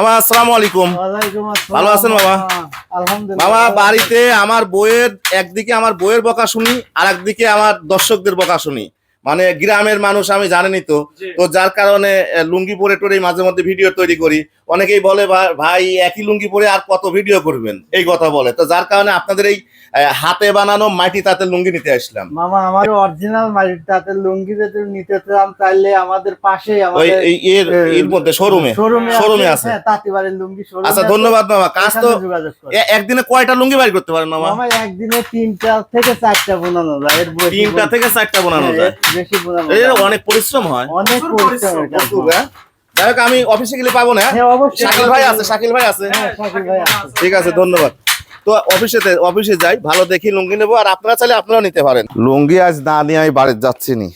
মামা আসসালামু আলাইকুম। ভালো আছেন বাবা? আলহামদুলিল্লাহ মামা বাড়িতে আমার বইয়ের একদিকে আমার বইয়ের বকা শুনি আর একদিকে আমার দর্শকদের বকা শুনি মানে গ্রামের মানুষ আমি জানেনই তো। তো যার কারণে লুঙ্গি পরে টরে মাঝে মধ্যে ভিডিও তৈরি করি। অনেকেই বলে "ভা- ভাই একই লুঙ্গি পরে আর কত ভিডিও করবেন? এই কথা বলে। তো যার কারণে আপনাদের এই হাতে বানানো মাটি তাতে লুঙ্গি নিতে আসলাম। মামা আমার অরিজিনাল মাটির তাতে লুঙ্গি যদি নিতে চান তাহলে আমাদের পাশে এর এর মধ্যে শোরুমে। শোরুমে আছে। হ্যাঁ তাঁতিবাড়ির লুঙ্গি শোরুম আচ্ছা ধন্যবাদ মামা। কাজ তো একদিনে কয়টা লুঙ্গি বাড়ি করতে পারেন মামা? মামা একদিনে তিনটা থেকে চারটা বোনানো যায়। এর তিনটা থেকে চারটা বানানো হ্যাঁ, যায়। বেশি বোনানো এর অনেক পরিশ্রম হয়। অনেক পরিশ্রম হ্যাঁ? যাই হোক আমি অফিসে গেলে পাবো না। হ্যাঁ শাকিল ভাই আছে শাকিল ভাই আছে। হ্যাঁ শাকিল ভাই আছে। ঠিক আছে ধন্যবাদ। তো অফিসে অফিসে যাই ভালো দেখি লুঙ্গি নেব আর আপনারা চাইলে আপনারাও নিতে পারেন। লুঙ্গি আজ না নিয়ে আমি বাড়িতে যাচ্ছি নি।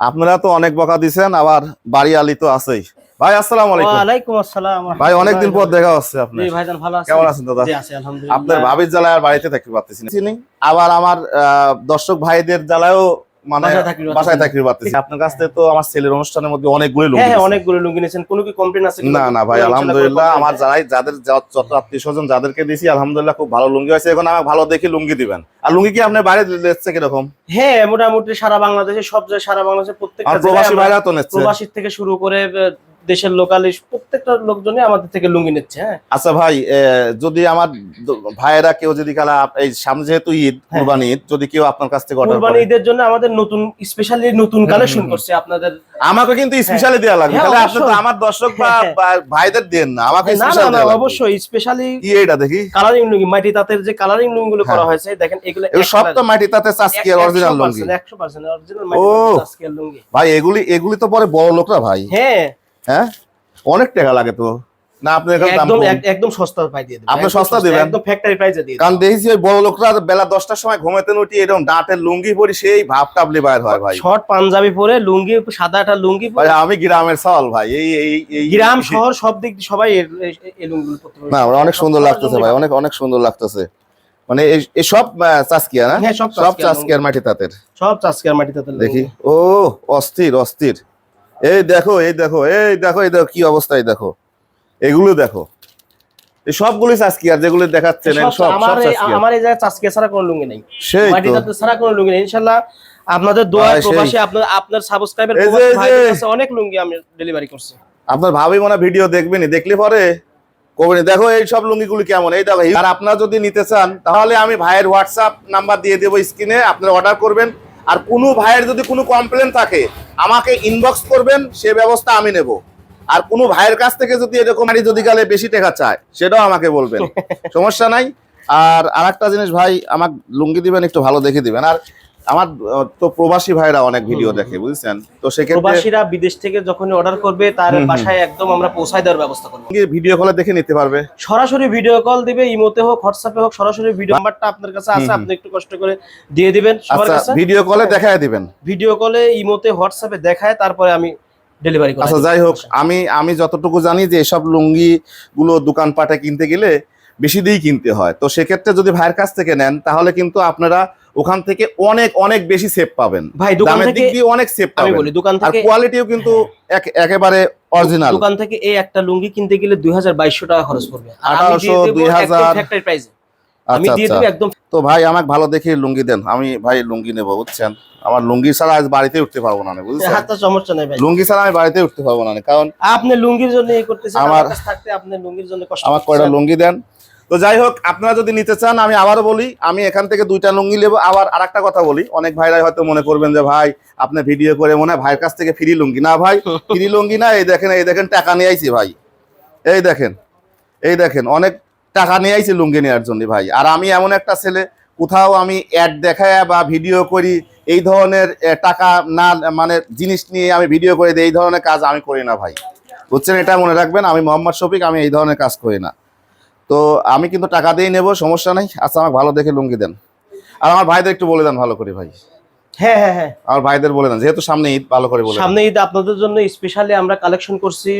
আপনারা তো অনেক বকা দিছেন আবার বাড়ি আলি তো আছেই। ভাই আসসালামু আলাইকুম। আসসালাম। ভাই অনেকদিন পর দেখা হচ্ছে আপনার। জি ভাইজান ভালো আছেন? কেমন আছেন দাদা? জি আছি আলহামদুলিল্লাহ। আপনার ভাবির জ্বালায় আর বাড়িতে থাকতে পারতেছি না। আবার আমার আহ, দর্শক ভাইদের জ্বালায়ও মানে বাসায় থাকতে পারতেছি বাসায় না। থাকতে পারতেছি আপনার কাছ থেকে তো আমার ছেলের অনুষ্ঠানের মধ্যে অনেকগুলো হ্যাঁ লুঙ্গি হ্যাঁ অনেকগুলো লুঙ্গি নিয়েছেন কোনো কি কমপ্লেন আছে না না ভাই আলহামদুলিল্লাহ আমার যারাই যাদের যত- যত আত্মীয় স্বজন যাদেরকে দিয়েছি আলহামদুলিল্লাহ খুব ভালো লুঙ্গি হয়েছে। এখন আমাকে ভালো দেখে লুঙ্গি দিবেন। আর লুঙ্গি কি আপনার বাইরে দিচ্ছে কীরকম? হ্যাঁ মোটামুটি সারা বাংলাদেশে সব জায়গায় সারা বাংলাদেশে প্রত্যেকটা প্রবাসী ভাইরা তো নিচ্ছে থেকে শুরু করে দেশের লোকালি প্রত্যেকটা লোকজনই আমাদের থেকে লুঙ্গি নিচ্ছে হ্যাঁ। আচ্ছা ভাই যদি আমার ভাইয়েরা কেউ যদি কালা এই সামনে যেহেতু ঈদ হ্যাঁ। কুরবানি ঈদ যদি কেউ আপনার কাছ থেকে অর্ডার কুরবানি ঈদের জন্য আমাদের নতুন স্পেশালি নতুন কালেকশন করছে আপনাদের। আমাকে কিন্তু স্পেশালি দেওয়া লাগবে। হ্যাঁ, তাহলে আপনি তো আমার দর্শক বা হ্যাঁ, হ্যাঁ। ভাইদের দেন না আমাকে না না স্পেশাল না অবশ্যই স্পেশালি কি এটা দেখি? কালারিং লুঙ্গি মাটি তাঁতের যে কালারিং লুঙ্গি গুলো করা হ্যাঁ। হয়েছে দেখেন এগুলো সব তো মাটি তাতে চাষকি অরিজিনাল লুঙ্গি। একশো পার্সেন্ট অরিজিনাল ও। মাটি তাঁতের লুঙ্গি। ভাই এগুলি এগুলি তো পরে বড় লোকরা ভাই। হ্যাঁ। হ্যাঁ? অনেক টাকা লাগে তো। না আপনি একদম একদম সস্তা পাই দিয়ে দেবেন আপনি সস্তা দিবেন? একদম ফ্যাক্টরি প্রাইসে দিয়ে কারণ দেখেছি ওই বড় লোকরা বেলা দশটার সময় ঘুমাতে উঠি এরকম দাঁতের লুঙ্গি পরি সেই ভাব টাবলি বাইর হয় ভাই। শর্ট পাঞ্জাবি পরে লুঙ্গি সাদা একটা লুঙ্গি পরে আমি গ্রামের সল ভাই এই এই গ্রাম শহর সব দিক সবাই এই- এই লুঙ্গিগুলো পরতে না অনেক সুন্দর লাগতেছে ভাই অনেক অনেক সুন্দর লাগতেছে। মানে এই- সব আহ, চাষকিয়া না? হ্যাঁ, সব চাষকিয়ার মাটি তাঁতের। সব চাষকের মাটি তাতে দেখি। ও অস্থির অস্থির। এই দেখো এই দেখো এই দেখো এই দেখো কি অবস্থায় দেখো। এগুলো দেখো। এই সবগুলো চাষকিয়ার যেগুলো দেখাচ্ছেন সব আমার আমার এই জায়গায় ছাড়া কোনো লুঙ্গি নেই। সেই তো। ছাড়া কোনো লুঙ্গি নেই। ইনশাল্লাহ আপনাদের দোয়া ভাই, প্রবাসী আপনার আপনার সাবস্ক্রাইবার। অনেক লুঙ্গি আমি ডেলিভারি করছি। আপনার ভাবি মনে হয় ভিডিও দেখবেনি দেখলে পরে? কবেনি দেখো এই সব লুঙ্গি লুঙ্গিগুলি কেমন? এই দেখো আর আপনারা যদি নিতে চান তাহলে আমি ভাইয়ের হোয়াটসঅ্যাপ নাম্বার দিয়ে দেবো স্ক্রিনে আপনারা অর্ডার করবেন। আর কোনো ভাইয়ের যদি কোনো কমপ্লেন থাকে আমাকে ইনবক্স করবেন সে ব্যবস্থা আমি নেব। আর কোনো ভাইয়ের কাছ থেকে যদি এরকম আরই যদি গেলে বেশি টাকা চায় সেটাও আমাকে বলবেন। সমস্যা নাই। আর আর একটা জিনিস ভাই আমাকে লুঙ্গি দিবেন একটু ভালো দেখে দিবেন। আর আমার তো প্রবাসী ভাইরা অনেক ভিডিও দেখে বুঝছেন? তো সেক্ষেত্রে প্রবাসীরা বিদেশ থেকে যখন অর্ডার করবে তার। বাসায় একদম আমরা পৌঁছায় দেওয়ার ব্যবস্থা করব। ভিডিও কলে দেখে নিতে পারবে? সরাসরি ভিডিও কল দিবে ইমোতে হোক হোয়াটসঅ্যাপে হোক সরাসরি ভিডিও নাম্বারটা আপনার কাছে আছে। আপনি একটু কষ্ট করে দিয়ে দিবেন সবার আচ্ছা কাছে। ভিডিও কলে দেখায় দিবেন। ভিডিও কলে ইমোতে হোয়াটসঅ্যাপে দেখায় তারপরে আমি ডেলিভারি করি আচ্ছা যাই হোক আমি আমি যতটুকু জানি যে এসব লুঙ্গি গুলো দোকানপাটে কিনতে গেলে বেশি দিয়েই কিনতে হয়। তো সেক্ষেত্রে যদি ভাইয়ের কাছ থেকে নেন তাহলে কিন্তু আপনারা ওখান থেকে অনেক অনেক বেশি সেভ পাবেন। ভাই দোকানের দিক দিয়ে অনেক সেভ আমি পাবেন। বলি দোকান থেকে কোয়ালিটিও কিন্তু এক- একেবারে অরিজিনাল দোকান থেকে এই একটা লুঙ্গি কিনতে গেলে দুই হাজার বাইশশো টাকা খরচ পড়বে। আর আমি 1800, দিয়ে দেবো 2000 ফ্যাক্টরি প্রাইসে আমি দিয়ে আচ্ছা। দেবো একদম তো ভাই আমাকে ভালো দেখে লুঙ্গি দেন। আমি ভাই লুঙ্গি নেব বুঝছেন? আমার লুঙ্গি ছাড়া আজ বাড়িতে উঠতে পারব না বুঝছেন? হাতটা সমস্যা নেই ভাই। লুঙ্গি ছাড়া আমি বাড়িতে উঠতে পারব না কারণ আপনি লুঙ্গির জন্য এই করতেছেন আমার- আমার কাছে থাকতে আপনি লুঙ্গির জন্য কষ্ট আমার কয়টা লুঙ্গি দেন? তো যাই হোক, আপনারা যদি নিতে চান, আমি আবারও বলি, আমি এখান থেকে দুইটা লুঙ্গি নেব। আবার আরেকটা কথা বলি, অনেক ভাইরাই হয়তো মনে করবেন যে, ভাই, আপনি ভিডিও করে মনে হয় ভাইয়ের কাছ থেকে ফ্রি লুঙ্গি। না ভাই, ফ্রি লুঙ্গি না, এই দেখেন এই দেখেন, টাকা নিয়ে আইছি ভাই। এই দেখেন এই দেখেন, অনেক টাকা নিয়ে আইছি লুঙ্গি নেওয়ার জন্য ভাই। আর আমি এমন একটা ছেলে, কোথাও আমি অ্যাড দেখায় বা ভিডিও করি, এই ধরনের টাকা না মানে জিনিস নিয়ে আমি ভিডিও করে দিই, এই ধরনের কাজ আমি করি না ভাই। বুঝছেন, এটা মনে রাখবেন, আমি মোহাম্মদ শফিক, আমি এই ধরনের কাজ করি না। তো আমি কিন্তু টাকা দিয়ে নেব সমস্যা নাই। আচ্ছা আমাকে ভালো দেখে লুঙ্গি দেন। আর আমার ভাইদের একটু বলে দেন ভালো করে ভাই। হ্যাঁ হ্যাঁ হ্যাঁ। আমার ভাইদের বলে দেন যেহেতু সামনে ঈদ ভালো করে বলে সামনে ঈদ আপনাদের জন্য স্পেশালি আমরা কালেকশন করছি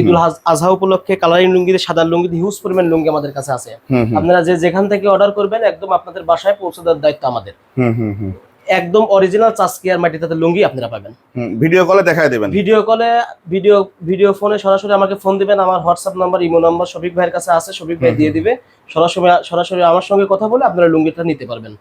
ঈদুল আজহা উপলক্ষে কালারিং লুঙ্গিতে সাদা লুঙ্গিতে হিউজ পরিমাণ লুঙ্গি আমাদের কাছে আছে। আপনারা যে যেখান থেকে অর্ডার করবেন একদম আপনাদের বাসায় পৌঁছে দেওয়ার দায়িত্ব আমাদের। হুম, হুম, হুম। একদম অরিজিনাল চাসকিয়ার মাটি তাতে লুঙ্গি আপনারা পাবেন। ভিডিও কলে দেখায় দেবেন। ভিডিও কলে ভিডিও ভিডিও ফোনে সরাসরি আমাকে ফোন দিবেন আমার WhatsApp number imo number Shafiq ভাইয়ের কাছে আছে শফিক ভাই দিয়ে দিবে। সরাসরি সরাসরি আমার সঙ্গে কথা বলে আপনারা লুঙ্গিটা নিতে পারবেন।